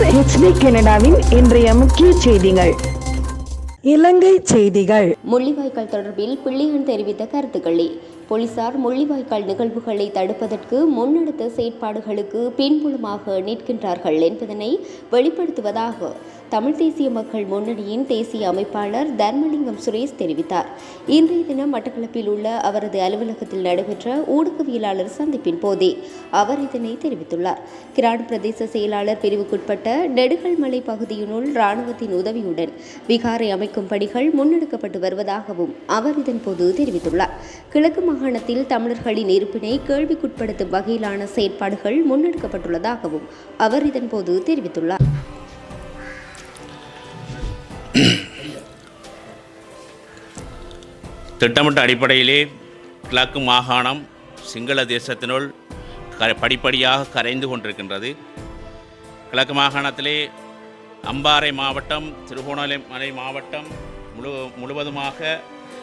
வழங்குகிறார் ஹெச்டி கனடாவின் இன்றைய முக்கிய செய்திகள். இலங்கை செய்திகள். முள்ளிவாய்க்கால் தொடர்பில் பிள்ளையன் தெரிவித்த கருத்துக்களே. போலீசார் முள்ளிவாய்க்கால் நிகழ்வுகளை தடுப்பதற்கு முன்னெடுத்த செயற்பாடுகளுக்கு பின்புலமாக நிற்கின்றார்கள் என்பதனை வெளிப்படுத்துவதாக தமிழ் தேசிய மக்கள் முன்னணியின் தேசிய அமைப்பாளர் தர்மலிங்கம் சுரேஷ் தெரிவித்தார். இன்றைய தினம் மட்டக்களப்பில் உள்ள அவரது அலுவலகத்தில் நடைபெற்ற ஊடகவியலாளர் சந்திப்பின் போதே அவர் இதனை தெரிவித்துள்ளார். கிரான் பிரதேச செயலாளர் பிரிவுக்குட்பட்ட நெடுகல்மலை பகுதியினுள் இராணுவத்தின் உதவியுடன் விகாரை அமைக்கும் பணிகள் முன்னெடுக்கப்பட்டு வருவதாகவும் அவர் இதன்போது தெரிவித்துள்ளார். கிழக்கு மாகாணத்தில் தமிழர்களின் இருப்பினை கேள்விக்குட்படுத்தும் வகையிலான செயற்பாடுகள் முன்னெடுக்கப்பட்டுள்ளதாகவும் அவர் இதன்போது தெரிவித்துள்ளார். திட்டமிட்ட அடிப்படையிலே கிழக்கு மாகாணம் சிங்கள தேசத்தினுள் க படிப்படியாக கரைந்து கொண்டிருக்கின்றது. கிழக்கு மாகாணத்திலே அம்பாறை மாவட்டம் திருகோணமலை மாவட்டம் முழு முழுவதுமாக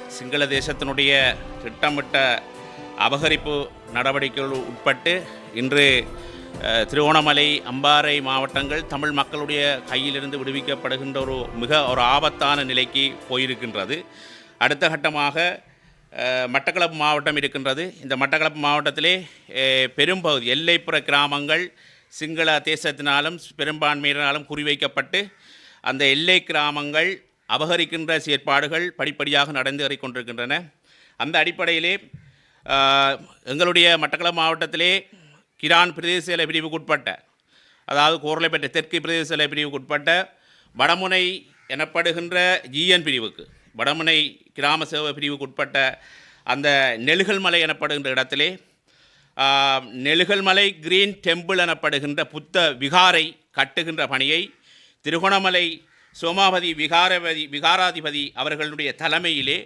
சிங்கள தேசத்தினுடைய திட்டமிட்ட அபகரிப்பு நடவடிக்கைகள் உட்பட்டு இன்று திருவோணமலை அம்பாறை மாவட்டங்கள் தமிழ் மக்களுடைய கையிலிருந்து விடுவிக்கப்படுகின்ற ஒரு மிக ஒரு ஆபத்தான நிலைக்கு போயிருக்கின்றது. அடுத்த கட்டமாக மட்டக்களப்பு மாவட்டம் இருக்கின்றது. இந்த மட்டக்களப்பு மாவட்டத்திலே பெரும்பகுதி எல்லைப்புற கிராமங்கள் சிங்கள தேசத்தினாலும் பெரும்பான்மையினாலும் குறிவைக்கப்பட்டு அந்த எல்லை கிராமங்கள் அபகரிக்கின்ற செயற்பாடுகள் படிப்படியாக நடந்து கொண்டிருக்கின்றன அந்த அடிப்படையிலே எங்களுடைய மட்டக்களப்பு மாவட்டத்திலே கிரான் பிரதேச எல்லை பிரிவுக்குட்பட்ட அதாவது கோரளைப்பேட்டை தெற்கு பிரதேச எல்லை பிரிவுக்குட்பட்ட வடமுனை எனப்படுகின்ற ஜிஎன் பிரிவுக்கு வடமுனை கிராம சேவை பிரிவுக்குட்பட்ட அந்த நெழுகல்மலை எனப்படுகின்ற இடத்திலே நெழுகல்மலை கிரீன் டெம்பிள் எனப்படுகின்ற புத்த விகாரை கட்டுகின்ற பணியை திருகோணமலை சோமாபதி விகாரபதி விகாராதிபதி அவர்களுடைய தலைமையிலே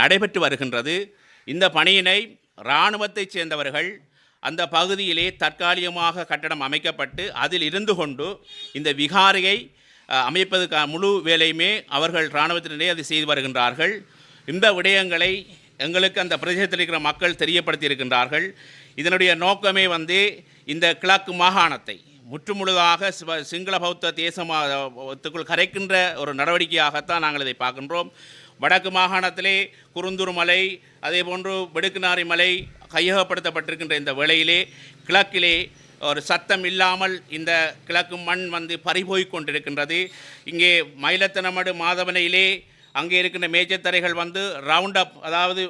நடைபெற்று வருகின்றது. இந்த பணியினை இராணுவத்தைச் சேர்ந்தவர்கள் அந்த பகுதியிலே தற்காலிகமாக கட்டடம் அமைக்கப்பட்டு அதில் இருந்து கொண்டு இந்த விகாரையை அமைப்பதற்கான முழு வேலையுமே அவர்கள் இராணுவத்தினரே அதை செய்து வருகின்றார்கள். இந்த விடயங்களை எங்களுக்கு அந்த பிரதேசத்தில் இருக்கிற மக்கள் தெரியப்படுத்தியிருக்கின்றார்கள். இதனுடைய நோக்கமே வந்து இந்த கிழக்கு மாகாணத்தை முற்றுமுழுதாக சிவ சிங்கள பௌத்த தேசத்துக்குள் கரைக்கின்ற ஒரு நடவடிக்கையாகத்தான் நாங்கள் இதை பார்க்கின்றோம். வடக்கு மாகாணத்திலே குருந்தூர் மலை அதே போன்று வெடுக்குநாரி மலை கையகப்படுத்தப்பட்டிருக்கின்ற இந்த வேளையிலே கிழக்கிலே ஒரு சத்தம் இல்லாமல் இந்த கிழக்கு மண் வந்து பறிபோய் கொண்டிருக்கின்றது. இங்கே மயிலத்தனமடு மாதவனையிலே அங்கே இருக்கின்ற மேய்ச்சத்தரைகள் வந்து ரவுண்ட் அப் அதாவது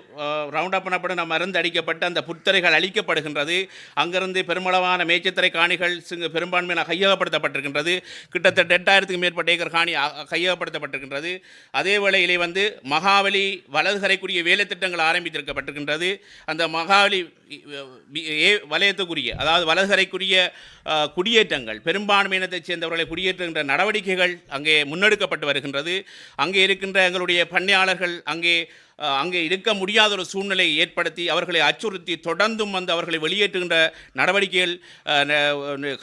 ரவுண்ட் அப் எனப்படும் மருந்து அடிக்கப்பட்டு அந்த புத்தரைகள் அழிக்கப்படுகின்றது. அங்கிருந்து பெருமளவான மேய்ச்சத்தரை காணிகள் சிங்கு பெரும்பான்மையான கையகப்படுத்தப்பட்டிருக்கின்றது. கிட்டத்தட்ட எட்டாயிரத்துக்கு மேற்பட்ட ஏக்கர் காணி கையகப்படுத்தப்பட்டிருக்கின்றது. அதே வேளையிலே வந்து மகாவலி வலதுகரைக்குரிய வேலைத்திட்டங்கள் ஆரம்பித்திருக்கப்பட்டிருக்கின்றது. அந்த மகாவலி ஏ வலயத்துக்குரிய அதாவது வலதுகரைக்குரிய குடியேற்றங்கள் பெரும்பான்மையினத்தைச் சேர்ந்தவர்களை குடியேற்றுகின்ற நடவடிக்கைகள் அங்கே முன்னெடுக்கப்பட்டு வருகின்றது. அங்கே இருக்கின்ற எங்களுடைய பண்ணையாளர்கள் அங்கே அங்கே இருக்க முடியாத ஒரு சூழ்நிலையை ஏற்படுத்தி அவர்களை அச்சுறுத்தி தொடர்ந்தும் வந்து அவர்களை வெளியேற்றுகின்ற நடவடிக்கைகள்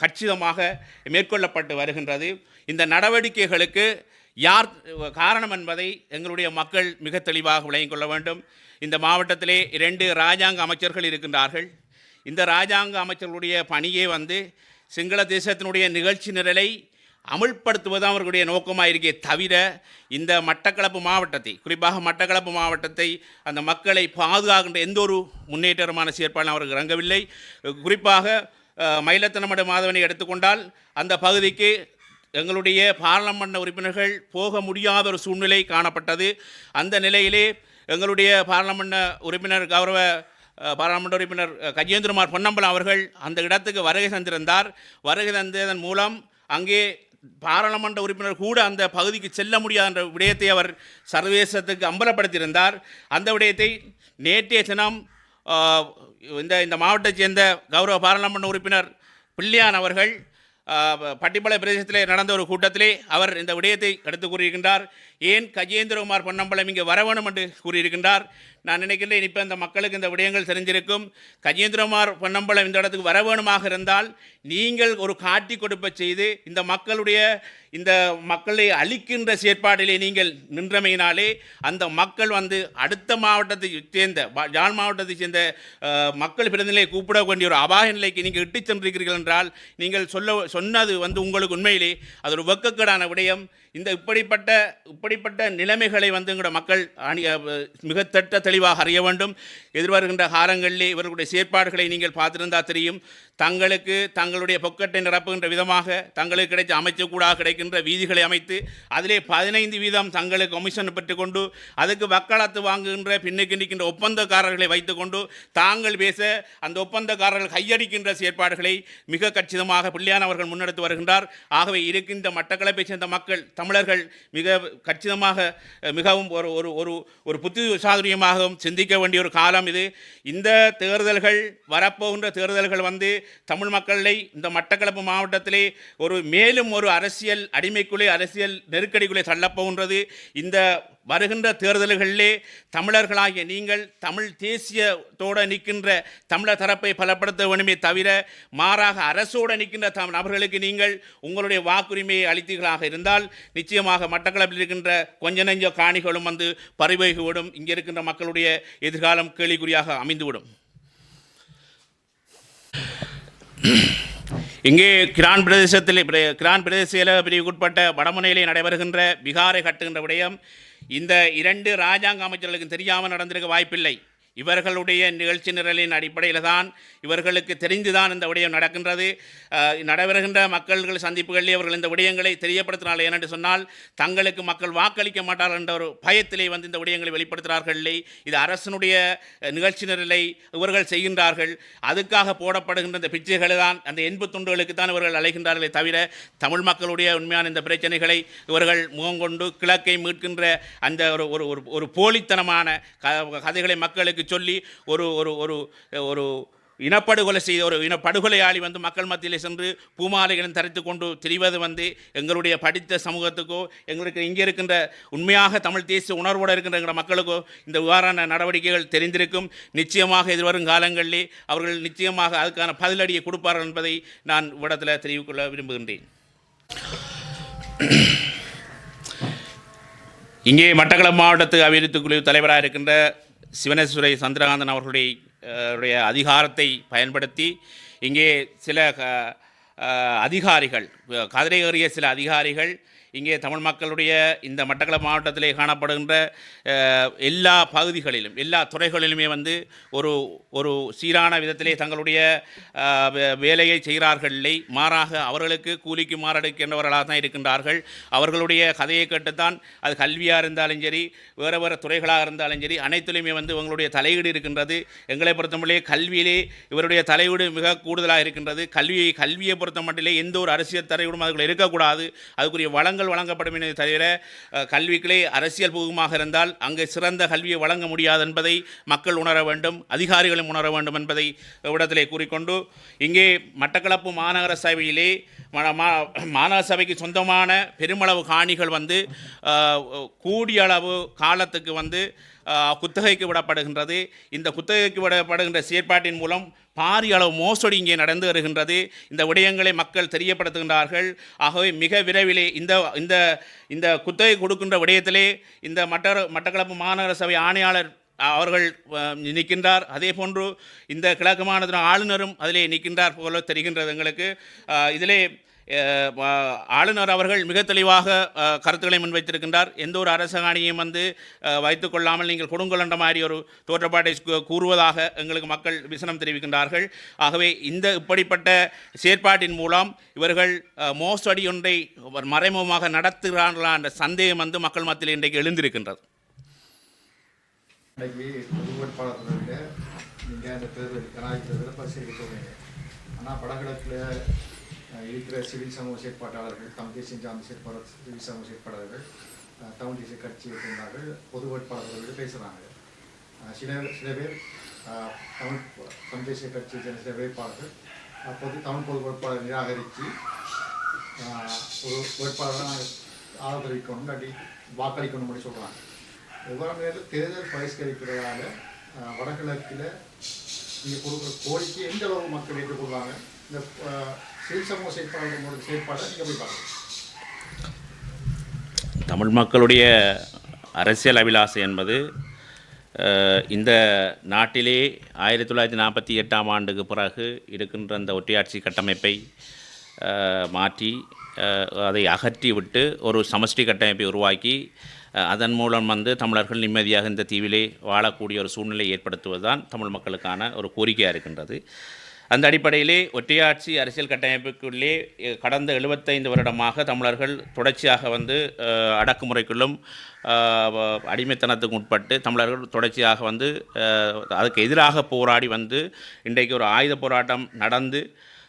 கச்சிதமாக மேற்கொள்ளப்பட்டு வருகின்றது. இந்த நடவடிக்கைகளுக்கு யார் காரணம் என்பதை எங்களுடைய மக்கள் மிக தெளிவாக விளங்கிக் கொள்ள வேண்டும். இந்த மாவட்டத்திலே இரண்டு ராஜாங்க அமைச்சர்கள் இருக்கின்றார்கள். இந்த ராஜாங்க அமைச்சர்களுடைய பணியே வந்து சிங்கள தேசத்தினுடைய நிகழ்ச்சி நிரலை அமுல்படுத்துவது அவர்களுடைய நோக்கமாக இருக்கே தவிர இந்த மட்டக்களப்பு மாவட்டத்தை குறிப்பாக மட்டக்களப்பு மாவட்டத்தை அந்த மக்களை பாதுகாக்கின்ற எந்த ஒரு முன்னேற்றமான செயற்பாடும் அவர்கள் இறங்கவில்லை. குறிப்பாக மயிலத்தனமடு மயிலத்தனமட மாதவனை எடுத்துக்கொண்டால் அந்த பகுதிக்கு எங்களுடைய பாராளுமன்ற உறுப்பினர்கள் போக முடியாத ஒரு சூழ்நிலை காணப்பட்டது. அந்த நிலையிலே எங்களுடைய பாராளுமன்ற உறுப்பினர் கௌரவ பாராளுமன்ற உறுப்பினர் கஜேந்திரமார் கஜேந்திரகுமார் பொன்னம்பலம் அவர்கள் அந்த இடத்துக்கு வருகை தந்திருந்தார். வருகை தந்ததன் மூலம் அங்கே பாராளுமன்ற உறுப்பினர் கூட அந்த பகுதிக்கு செல்ல முடியாத என்ற விடயத்தை அவர் சர்வதேசத்துக்கு அம்பலப்படுத்தியிருந்தார். அந்த விடயத்தை நேற்றைய தினம் இந்த இந்த மாவட்டத்தைச் சேர்ந்த கௌரவ பாராளுமன்ற உறுப்பினர் பிள்ளையான் அவர்கள் ஆஹ், பிரதேசத்தில் நடந்த ஒரு கூட்டத்திலே அவர் இந்த விடயத்தை எடுத்து கூறியிருக்கின்றார். ஏன் கஜேந்திரகுமார் பொன்னம்பலம் இங்கே வர வேணும் என்று கூறியிருக்கின்றார்? நான் நினைக்கின்றேன் இப்போ இந்த மக்களுக்கு இந்த விடயங்கள் தெரிஞ்சிருக்கும். கஜேந்திரகுமார் பொன்னம்பலம் இந்த இடத்துக்கு வர வேணுமாக இருந்தால் நீங்கள் ஒரு காட்டி கொடுப்ப செய்து இந்த மக்களுடைய இந்த மக்களை அழிக்கின்ற செயற்பாட்டிலே நீங்கள் நின்றமையினாலே அந்த மக்கள் வந்து அடுத்த மாவட்டத்தை சேர்ந்த ஜான் மாவட்டத்தை சேர்ந்த மக்கள் பிறந்தநிலையை கூப்பிட வேண்டிய ஒரு அபாய நிலைக்கு நீங்கள் இட்டு சென்றிருக்கிறீர்கள் என்றால் நீங்கள் சொல்ல சொன்னது வந்து உங்களுக்கு உண்மையிலே. அது ஒரு வெக்கக்கேடான விடயம். இந்த இப்படிப்பட்ட இப்படிப்பட்ட நிலைமைகளை வந்து எங்களோட மக்கள் அணி அஹ், மிக திட்ட தெளிவாக அறிய வேண்டும். எதிர்வருகின்ற காலங்களிலே இவர்களுடைய செயற்பாடுகளை நீங்கள் பார்த்திருந்தால் தெரியும். தங்களுக்கு தங்களுடைய பொக்கட்டை நிரப்புகின்ற விதமாக தங்களுக்கு கிடைச்ச அமைச்சக்கூடாக கிடைக்கின்ற வீதிகளை அமைத்து அதிலே பதினைந்து வீதம் தங்களுக்கு கமிஷன் பெற்றுக்கொண்டு அதுக்கு வக்காலத்து வாங்குகின்ற பின்னுக்கு நிற்கின்ற ஒப்பந்தக்காரர்களை வைத்துக்கொண்டு தாங்கள் பேச அந்த ஒப்பந்தக்காரர்கள் கையடிக்கின்ற செயற்பாடுகளை மிக கச்சிதமாக பிள்ளையானவர்கள் முன்னெடுத்து வருகின்றார். ஆகவே இருக்கின்ற மட்டக்களப்பை சேர்ந்த மக்கள் தமிழர்கள் மிக கச்சிதமாக மிகவும் ஒரு ஒரு ஒரு ஒரு புத்தி சாதுரியமாகவும் சிந்திக்க வேண்டிய ஒரு காலம் இது. இந்த தேர்தல்கள் வரப்போகின்ற தேர்தல்கள் வந்து தமிழ் மக்களை இந்த மட்டக்களப்பு மாவட்டத்திலே ஒரு மேலும் ஒரு அரசியல் அடிமைக்குள்ளே அரசியல் நெருக்கடிக்குள்ளே தள்ளப்போகின்றது இந்த வருகின்ற தேர்தல்களிலே தமிழர்களாகிய நீங்கள் தமிழ் தேசியத்தோடு நிற்கின்ற தமிழர் தரப்பை பலப்படுத்த வேண்டுமே தவிர மாறாக அரசோடு நிற்கின்ற தம் நபர்களுக்கு நீங்கள் உங்களுடைய வாக்குரிமையை அளித்தீர்களாக இருந்தால் நிச்சயமாக மட்டக்களப்பில் இருக்கின்ற கொஞ்ச நெஞ்ச காணிகளும் வந்து பறிவைகுவிடும் இங்கே இருக்கின்ற மக்களுடைய எதிர்காலம் கேள்விக்குறியாக அமைந்துவிடும். இங்கே கிரான் பிரதேசத்தில் கிரான் பிரதேச பிரிவுக்குட்பட்ட வடமுனையிலே நடைபெறுகின்ற பிகாரை கட்டுகின்ற விடயம் இந்த இரண்டு ராஜாங்க அமைச்சர்களுக்கு தெரியாமல் நடந்திருக்க வாய்ப்பில்லை. இவர்களுடைய நிகழ்ச்சி நிரலின் அடிப்படையில் தான் இவர்களுக்கு தெரிந்துதான் இந்த விடயம் நடக்கின்றது. நடைபெறுகின்ற மக்கள்கள் சந்திப்புகளில் அவர்கள் இந்த விடயங்களை தெரியப்படுத்தினால் ஏனென்று சொன்னால் தங்களுக்கு மக்கள் வாக்களிக்க மாட்டார்கள் என்ற ஒரு பயத்திலே வந்து இந்த விடயங்களை வெளிப்படுத்துகிறார்கள் இல்லை. இது அரசனுடைய நிகழ்ச்சி நிரலை இவர்கள் செய்கின்றார்கள். அதுக்காக போடப்படுகின்ற இந்த பிச்சைகளை தான் அந்த எண்பு துண்டுகளுக்கு தான் இவர்கள் அழைகின்றார்களே தவிர தமிழ் மக்களுடைய உண்மையான இந்த பிரச்சனைகளை இவர்கள் முகங்கொண்டு கிழக்கை மீட்கின்ற அந்த ஒரு ஒரு ஒரு ஒரு போலித்தனமான க கதைகளை மக்களுக்கு சொல்லி ஒரு ஒரு ஒரு ஒரு இனப்படுகொலை செய்த ஒரு இனப்படுகொலையாளி வந்து மக்கள் மத்தியில் சென்று பூமாலைகளும் தரித்து கொண்டு திரிவது வந்து எங்களுடைய படித்த சமூகத்துக்கோ எங்களுக்கு இங்கே இருக்கின்ற உண்மையாக தமிழ் தேசிய உணர்வோடு இருக்கின்ற எங்கள் மக்களுக்கோ இந்த விவகாரான நடவடிக்கைகள் தெரிந்திருக்கும். நிச்சயமாக எதிர்வரும் காலங்களிலே அவர்கள் நிச்சயமாக அதுக்கான பதிலடியை கொடுப்பார்கள் என்பதை நான் இவ்விடத்தில் தெரிவிக்கொள்ள விரும்புகின்றேன். இங்கே மட்டக்களப்பு மாவட்டத்து அபிவிருத்தி குழு தலைவராக இருக்கின்ற சிவனேஸ்வரை சந்திரகாந்தன் அவர்களுடைய அதிகாரத்தை பயன்படுத்தி இங்கே சில அதிகாரிகள் கதிரை ஏறிய சில அதிகாரிகள் இங்கே தமிழ் மக்களுடைய இந்த மட்டக்களப்பு மாவட்டத்திலே காணப்படுகின்ற எல்லா பகுதிகளிலும் எல்லா துறைகளிலுமே வந்து ஒரு ஒரு சீரான விதத்திலே தங்களுடைய வே- வேலையை செய்கிறார்கள் இல்லை மாறாக அவர்களுக்கு கூலிக்கு மாறடைக்கின்றவர்களாக தான் இருக்கின்றார்கள். அவர்களுடைய கதையை கேட்டுத்தான் அது கல்வியாக இருந்தாலும் சரி வேறு வேறு துறைகளாக இருந்தாலும் சரி அனைத்திலுமே வந்து இவங்களுடைய தலையீடு இருக்கின்றது. எங்களை பொறுத்தமட்டிலே கல்வியிலே இவருடைய தலையீடு மிக கூடுதலாக இருக்கின்றது. கல்வியை கல்வியை பொறுத்த மட்டிலே எந்த ஒரு அரசியல் தலையீடும் அதுக்குள்ள இருக்கக்கூடாது. அதுக்குரிய வளங்கள் வழங்கப்படும் என்பதை தவிர கல்விகளே அரசியல் பூகமாக இருந்தால் அங்கே சிறந்த கல்வியை வழங்க முடியாது என்பதை மக்கள் உணர வேண்டும் அதிகாரிகளும் உணர வேண்டும் என்பதை இடத்திலே கூறிக்கொண்டு இங்கே மட்டக்களப்பு மாநகர சபையிலே மா- மா- மாநகர சபைக்கு சொந்தமான பெருமளவு காணிகள் வந்து கூடிய அளவு காலத்துக்கு வந்து குத்தகைக்கு விடப்படுகின்றது. இந்த குத்தகைக்கு விடப்படுகின்ற செயற்பாட்டின் மூலம் பாரிய அளவு மோசடி இங்கே நடந்து வருகின்றது. இந்த விடயங்களை மக்கள் தெரியப்படுத்துகின்றார்கள். ஆகவே மிக விரைவிலே இந்த இந்த இந்த குத்தகை கொடுக்கின்ற விடயத்திலே இந்த மட்ட மட்டக்களப்பு மாநகர சபை ஆணையாளர் அவர்கள் நிற்கின்றார். அதே போன்று இந்த கிழக்கு மாநில ஆளுநரும் அதிலே நிற்கின்றார் போல தெரிகின்றது எங்களுக்கு. இதிலே ஆளுநர் அவர்கள் மிக தெளிவாக கருத்துக்களை முன்வைத்திருக்கின்றார். எந்த ஒரு அரசாணையும் வந்து வைத்துக்கொள்ளாமல் வைத்துக் கொள்ளாமல் நீங்கள் கொடுங்கொள்ளன்ற மாதிரி ஒரு தோற்றப்பாட்டை கூறுவதாக எங்களுக்கு மக்கள் விசனம் தெரிவிக்கின்றார்கள். ஆகவே இந்த இப்படிப்பட்ட செயற்பாட்டின் மூலம் இவர்கள் மோசடி ஒன்றை மறைமுகமாக நடத்துகிறார்களா என்ற சந்தேகம் வந்து மக்கள் மத்தியில் இன்றைக்கு எழுந்திருக்கின்றது. நீங்கள் அந்த ஆனால் வடகிழக்கில் இருக்கிற சிவில் சமூக செயற்பாட்டாளர்கள் தமிழ் தேசியம் சார்ந்த செயற்பாளர் சிவில் சமூக செயற்பாளர்கள் தமிழ் தேசிய கட்சி சேர்ந்தார்கள் பொது வேட்பாளர்கள் பேசுகிறாங்க சில சில பேர் தமிழ் தமிழ் தேசிய கட்சியை சேர்ந்த சில வேட்பாளர்கள் அஹ், பொது தமிழ் பொது வேட்பாளர் நிராகரித்து ஒரு வேட்பாளராக நாங்கள் ஆதரிக்கணும் இல்லாட்டி வாக்களிக்கணும் அப்படி சொல்கிறாங்க எவ்வாறு நேரத்தில் தேர்தல் பரிஷ்கரிக்கிறதால வடகிழக்கில் நீங்கள் கொடுக்குற கோரிக்கை எந்த அளவு மக்கள் ஏற்றுக்கொள்வாங்க? இந்த சமூக செயற்பாளர்களோட செயற்பாடை நீங்கள் போய் தமிழ் மக்களுடைய அரசியல் அபிலாசை என்பது இந்த நாட்டிலே ஆயிரத்தி தொள்ளாயிரத்தி நாற்பத்தி எட்டாம் ஆண்டுக்கு பிறகு இருக்கின்ற அந்த ஒற்றையாட்சி கட்டமைப்பை மாற்றி அதை அகற்றி விட்டு ஒரு சமஷ்டி கட்டமைப்பை உருவாக்கி அதன் மூலம் வந்து தமிழர்கள் நிம்மதியாக இந்த தீவிலே வாழக்கூடிய ஒரு சூழ்நிலை ஏற்படுத்துவதுதான் தமிழ் மக்களுக்கான ஒரு கோரிக்கையாக இருக்கின்றது. அந்த அடிப்படையிலே ஒற்றையாட்சி அரசியல் கட்டமைப்புக்குள்ளே கடந்த எழுபத்தைந்து வருடமாக தமிழர்கள் தொடர்ச்சியாக வந்து அடக்குமுறைக்குள்ளும் அடிமைத்தனத்துக்கு உட்பட்டு தமிழர்கள் தொடர்ச்சியாக வந்து அதுக்கு எதிராக போராடி வந்து இன்றைக்கு ஒரு ஆயுத போராட்டம் நடந்து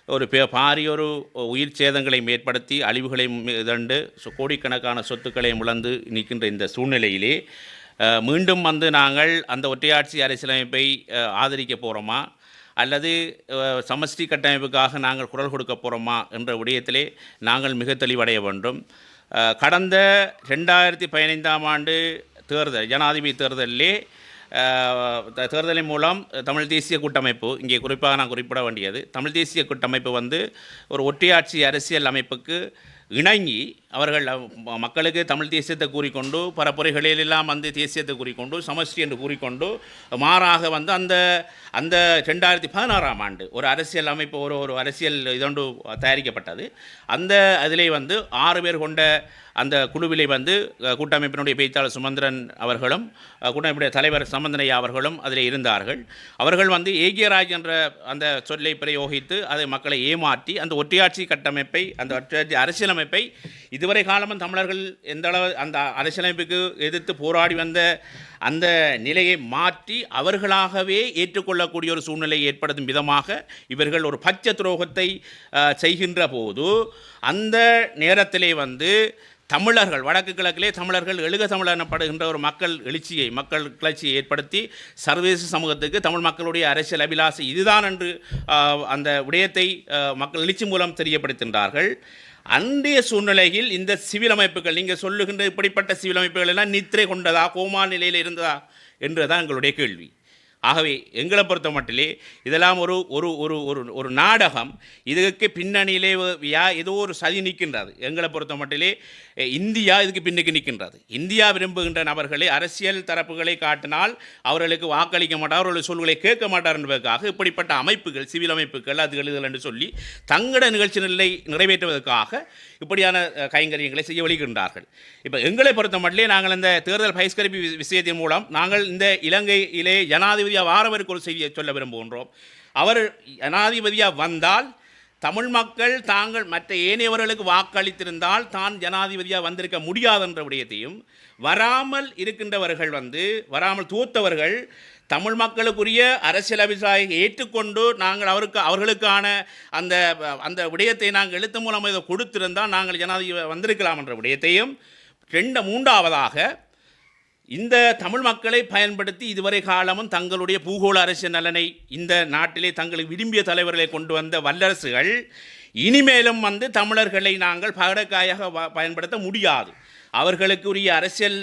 ஒரு பெ பாரிய ஒரு உயிர் சேதங்களை ஏற்படுத்தி அழிவுகளை இதண்டு சொ- கோடிக்கணக்கான சொத்துக்களை முழந்து நிற்கின்ற இந்த சூழ்நிலையிலே மீண்டும் வந்து நாங்கள் அந்த ஒற்றையாட்சி அரசியலமைப்பை ஆதரிக்க போகிறோமா அல்லது சமஷ்டி கட்டமைப்புக்காக நாங்கள் குரல் கொடுக்க போகிறோமா என்ற விடயத்திலே நாங்கள் மிக தெளிவடைய வேண்டும். கடந்த ரெண்டாயிரத்தி பதினைந்தாம் ஆண்டு தேர்தல் ஜனாதிபதி தேர்தலிலே த- தேர்தலின் மூலம் தமிழ் தேசிய கூட்டமைப்பு இங்கே குறிப்பாக நான் குறிப்பிட வேண்டியது தமிழ் தேசிய கூட்டமைப்பு வந்து ஒரு ஒற்றையாட்சி அரசியல் அமைப்புக்கு இணங்கி அவர்கள் மக்களுக்கு தமிழ் தேசியத்தை கூறிக்கொண்டு பரப்புரைகளிலெல்லாம் வந்து தேசியத்தை கூறிக்கொண்டு சமஷ்டி என்று கூறிக்கொண்டு மாறாக வந்து அந்த அந்த ரெண்டாயிரத்தி பதினாறாம் ஆண்டு ஒரு அரசியல் அமைப்பு ஒரு ஒரு அரசியல் இதொன்று தயாரிக்கப்பட்டது. அந்த அதிலே வந்து ஆறு பேர் கொண்ட அந்த குழுவிலே வந்து கூட்டமைப்பினுடைய பேச்சாளர் சுமந்திரன் அவர்களும் கூட்டமைப்புடைய தலைவர் சம்பந்தனையா அவர்களும் அதில் இருந்தார்கள். அவர்கள் வந்து ஏகியராஜ் என்ற அந்த சொல்லை பிரயோகித்து அதை மக்களை ஏமாற்றி அந்த ஒற்றையாட்சி கட்டமைப்பை அந்த ஒற்றையாட்சி அரசியலமைப்பை இதுவரை காலமும் தமிழர்கள் எந்த அளவு அந்த அரசியலமைப்புக்கு எதிர்த்து போராடி வந்த அந்த நிலையை மாற்றி அவர்களாகவே ஏற்றுக்கொள்ளக்கூடிய ஒரு சூழ்நிலையை ஏற்படுத்தும் விதமாக இவர்கள் ஒரு பச்சை துரோகத்தை செய்கின்ற போது அந்த நேரத்திலே வந்து தமிழர்கள் வடக்கு கிழக்கிலே தமிழர்கள் எழுக தமிழர் எனப்படுகின்ற ஒரு மக்கள் எழுச்சியை மக்கள் கிளர்ச்சியை ஏற்படுத்தி சர்வதேச சமூகத்துக்கு தமிழ் மக்களுடைய அரசியல் அபிலாசை இதுதான் என்று அந்த விடயத்தை மக்கள் எழுச்சி மூலம் தெரியப்படுத்துகின்றார்கள். அன்றைய சூழ்நிலையில் இந்த சிவில் அமைப்புகள் நீங்கள் சொல்லுகின்ற இப்படிப்பட்ட சிவில் அமைப்புகள் எல்லாம் நித்திரை கொண்டதா கோமா நிலையில் இருந்ததா என்றுதான் எங்களுடைய கேள்வி. ஆகவே எங்களை பொறுத்த மட்டிலே இதெல்லாம் ஒரு ஒரு ஒரு ஒரு ஒரு நாடகம். இதுக்கு பின்னணியிலே யா ஏதோ ஒரு சதி நிற்கின்றது. எங்களை பொறுத்த மட்டிலே இந்தியா இதுக்கு பின்னுக்கு நிற்கின்றது. இந்தியா விரும்புகின்ற நபர்களை அரசியல் தரப்புகளை காட்டினால் அவர்களுக்கு வாக்களிக்க மாட்டார் அவர்களுடைய சொல்களை கேட்க மாட்டார் என்பதற்காக இப்படிப்பட்ட அமைப்புகள் சிவில் அமைப்புகள் அது எழுதல் என்று சொல்லி தங்கட நிகழ்ச்சி நிலை நிறைவேற்றுவதற்காக இப்படியான கைங்கரியங்களை செய்ய வழிகின்றார்கள். இப்போ எங்களை பொறுத்த மட்டிலே நாங்கள் இந்த தேர்தல் பகிஷ்கரிப்பு விஷயத்தின் மூலம் நாங்கள் இந்த இலங்கையிலே ஜனாதிபதி ஜனாதிபதியாக வாரவருக்கு ஒரு செய்தியை சொல்ல விரும்புகின்றோம். அவர் ஜனாதிபதியாக வந்தால் தமிழ் மக்கள் தாங்கள் மற்ற ஏனையவர்களுக்கு வாக்களித்திருந்தால் தான் ஜனாதிபதியாக வந்திருக்க முடியாதென்ற விடயத்தையும் வராமல் இருக்கின்றவர்கள் வந்து வராமல் தூத்தவர்கள் தமிழ் மக்களுக்குரிய அரசியல் அபிப்பிராயம் ஏற்றுக்கொண்டு நாங்கள் அவருக்கு அவர்களுக்கான அந்த அந்த விடயத்தை நாங்கள் எழுத்து மூலம் இதை கொடுத்திருந்தால் நாங்கள் ஜனாதிபதி வந்திருக்கலாம் என்ற விடயத்தையும் ரெண்டு மூன்றாவதாக இந்த தமிழ் மக்களை பயன்படுத்தி இதுவரை காலமும் தங்களுடைய பூகோள அரசியல் நலனை இந்த நாட்டிலே தங்களுக்கு விரும்பிய தலைவர்களை கொண்டு வந்த வல்லரசுகள் இனிமேலும் வந்து தமிழர்களை நாங்கள் பகடக்காயாக வ- பயன்படுத்த முடியாது. அவர்களுக்கு உரிய அரசியல்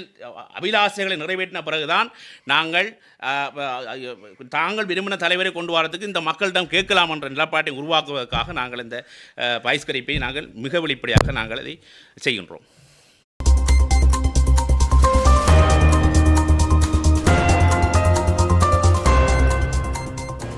அபிலாசைகளை நிறைவேற்றின பிறகுதான் நாங்கள் தாங்கள் விரும்பின தலைவரை கொண்டு வரதுக்கு இந்த மக்களிடம் கேட்கலாம் என்ற நிலப்பாட்டை உருவாக்குவதற்காக நாங்கள் இந்த அஹ், பகிஷ்கரிப்பை நாங்கள் மிக வெளிப்படையாக நாங்கள் அதை செய்கின்றோம்.